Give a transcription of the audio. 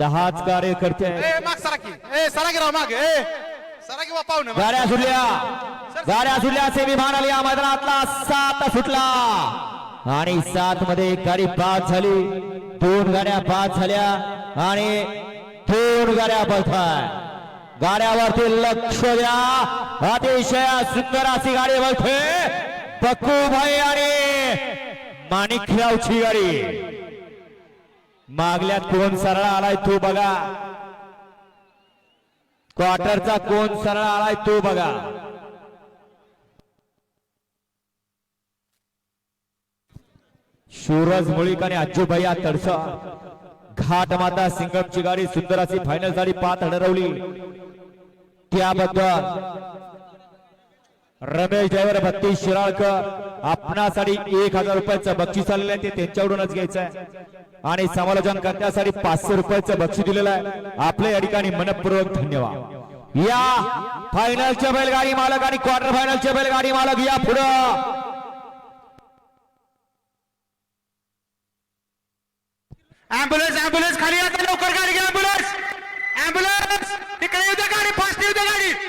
दहाच कार्यकर्ते आहेत. ए माग सरा की. ए सरा की राव माग. ए सरा की बापा पाहुणे गाड्या सुटल्या. गाड्या सुटल्या सेमी आली या मैदानातला सात सुटला. आणि सात मध्ये एक गाडी बाद झाली. दोन गाड्या बाद झाल्या आणि दोन गाड्या बळताय गाड्यावरती लक्ष द्या. अतिशय सुंदर अशी गाडी बळते पक्कू भाई आणि माणिकरावची गाडी. मागल्यात कोण सरळ आलाय तो बघा. क्वार्टरचा कोण सरळ आलाय तो बघा. सूरज मुळीक आणि अज्जूभैया तडसा घाट माता सिंगमची गाडी सुंदर अशी फायनल झाली पाच हरवली. त्याबद्दल रमेश ड्रायव्हर बत्तीस शिराळकर आपणासाठी एक हजार रुपयाचं बक्षीस आलेलं आहे ते त्यांच्याकडूनच घ्यायचं आहे. आणि समालोचन करण्यासाठी पाचशे रुपयाचं बक्षीस दिलेलं आहे. आपल्या या ठिकाणी मनपूर्वक धन्यवाद. या फायनलच्या बैलगाडी मालक आणि क्वार्टर फायनलच्या बैलगाडी मालक या पुढं. ऍम्ब्युलन्स ऍम्ब्युलन्स खाली आता लवकर गाडी घ्या ऍम्ब्युलन्स ऍम्ब्युलन्स तिकडे येऊ द्या गाडी फास्ट येऊ द्या गाडी. ऍम्ब्युलन्स